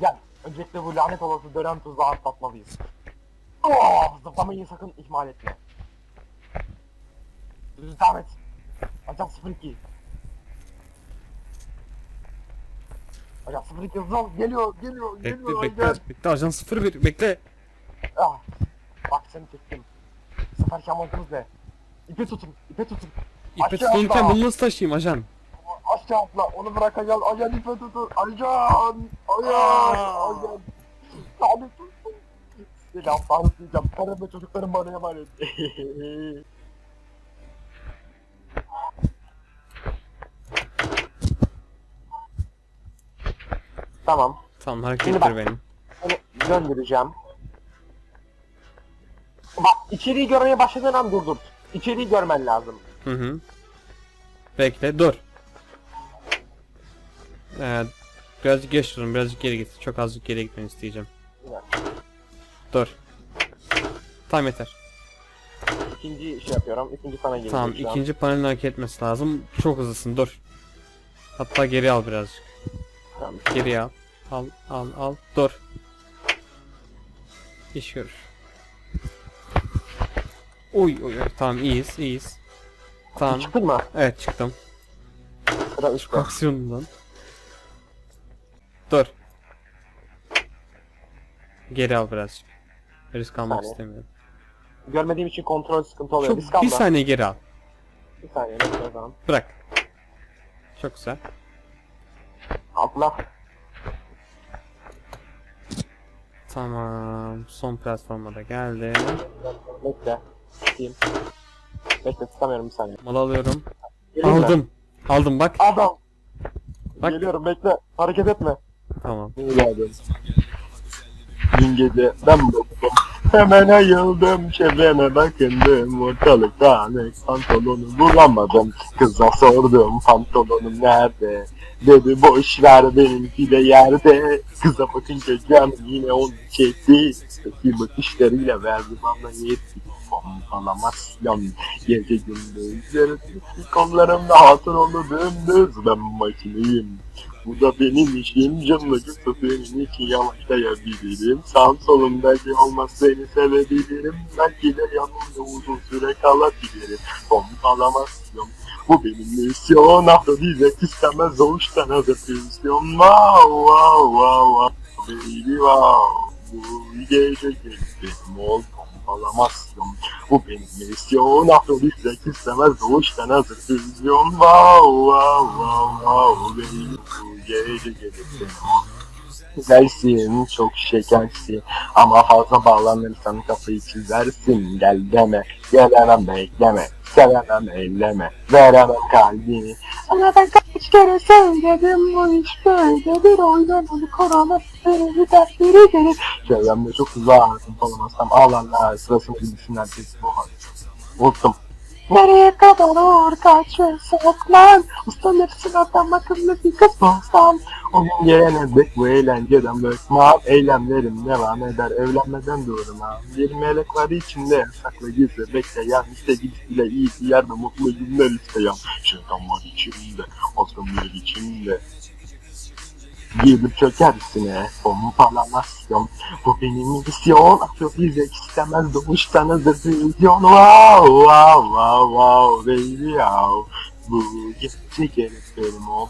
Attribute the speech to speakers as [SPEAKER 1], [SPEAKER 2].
[SPEAKER 1] Gel. Öncelikle bu lanet olası dönem tuzağı atlatmalıyız. Oh, zıplamayı sakın ihmal etme. Düz devam et. Ajan 02. Ajan 02 hızlı ol. Geliyor, geliyor,
[SPEAKER 2] Bekle
[SPEAKER 1] geliyor.
[SPEAKER 2] bekle
[SPEAKER 1] ajan.
[SPEAKER 2] bekle ajan 01 bekle.
[SPEAKER 1] Ah. Bak seni çektim. Sefer şamanımız ne? İpe tutun, ipe tutun.
[SPEAKER 2] İpe tutunurken bunu nasıl taşıyayım ajan?
[SPEAKER 1] Atla, onu bırak ajan, ipe tutun. Ajan, ajan, ajan. Lanet olsun. Seni asla unutmayacağım. Karım ve çocuklarım bana emanet. tamam.
[SPEAKER 2] Tamam hareket
[SPEAKER 1] Şimdi
[SPEAKER 2] ettir
[SPEAKER 1] bak.
[SPEAKER 2] beni.
[SPEAKER 1] Seni göndereceğim. Bak içeriği görmeye başladığın an durdur. İçeriği görmen lazım.
[SPEAKER 2] Hı hı. Bekle dur. Ee, birazcık geç durun birazcık geri git. Çok azıcık geri gitmeni isteyeceğim. Dur. Tamam yeter.
[SPEAKER 1] İkinci şey yapıyorum. İkinci sana geliyor.
[SPEAKER 2] Tamam
[SPEAKER 1] şu an.
[SPEAKER 2] ikinci panelin hareket etmesi lazım. Çok hızlısın dur. Hatta geri al birazcık.
[SPEAKER 1] Tamam.
[SPEAKER 2] Geri al. Al al al. Dur. İş görür. Uy uy uy. Tamam iyiyiz iyiyiz. Tamam.
[SPEAKER 1] Çıktın mı?
[SPEAKER 2] Evet çıktım.
[SPEAKER 1] Üstte.
[SPEAKER 2] Aksiyonundan. Dur. Geri al birazcık. Risk almak
[SPEAKER 1] saniye.
[SPEAKER 2] istemiyorum.
[SPEAKER 1] Görmediğim için kontrol sıkıntı oluyor.
[SPEAKER 2] Çok,
[SPEAKER 1] Risk alma.
[SPEAKER 2] bir saniye geri al.
[SPEAKER 1] Bir saniye. Bekle o zaman.
[SPEAKER 2] Bırak. Çok güzel.
[SPEAKER 1] Atla.
[SPEAKER 2] Tamam. Son platforma da geldi.
[SPEAKER 1] Bekle. Tutayım. Bekle tutamıyorum bir saniye.
[SPEAKER 2] Mal alıyorum.
[SPEAKER 1] Geleyim mi?
[SPEAKER 2] Aldım. Aldım bak.
[SPEAKER 1] Adam.
[SPEAKER 2] Bak.
[SPEAKER 1] Geliyorum bekle. Hareket etme.
[SPEAKER 2] Tamam.
[SPEAKER 1] Geldim. Dün gece ben buldum. Hemen ayıldım. Çevreme bakındım. Ortalıkta ne pantolonu bulamadım. Kıza sordum pantolonum nerede? Dedi boş ver benimki de yerde. Kıza bakınca canım yine onu çekti. Peki bakışlarıyla verdi bana yetti Pompalamasyon Gece gündüz yarısı kollarımda hatun oldu dümdüz Ben makineyim. Bu da benim işim canlıcıksa senin için yavaşlayabilirim. Sağ solumdaki olmaz seni sevebilirim. Belki de yanımda uzun süre kalabilirim. Pompalamasyon bu benim misyon. Afrodizyak istemez o işten hazır füzyon Wow wow wow wow baby wow Bu gece geçtim ol pompalamasyon Bu benim misyon Afrodizyak istemez o işten hazır füzyon Wow wow wow wow baby Bu gece geçtim Güzelsin, çok şekersin Ama fazla bağlanırsan kafayı çizersin Gel deme, gelemem bekleme Sevemem eyleme, veremem kalbini Sana ben kaç kere söyledim bu iş böyle Bir oynamalı koralı, gider biri gelir Çevremde çok uzak, olamazsam ağlarlar Sırasını bilsin herkes bu hal Unuttum. Nereye kadar olur kaç ve saklan Ustanırsın adam akıllı bir kız bulsam Gün gelene dek bu eğlenceden bıkmam Eylemlerim devam eder. Evlenmeden durmam Bir melek var içinde saklı gizli. Bekleyen İşte gidişiyle iyi bir yerde mutlu günler isteyen Şeytan var içimde azgınlar içimde Girip çökersine pompalamasyon Bu benim misyon Afrodizyak istemez doğuştan hazır vizyon Wow wow wow wow baby wow Bu gece gerek benim o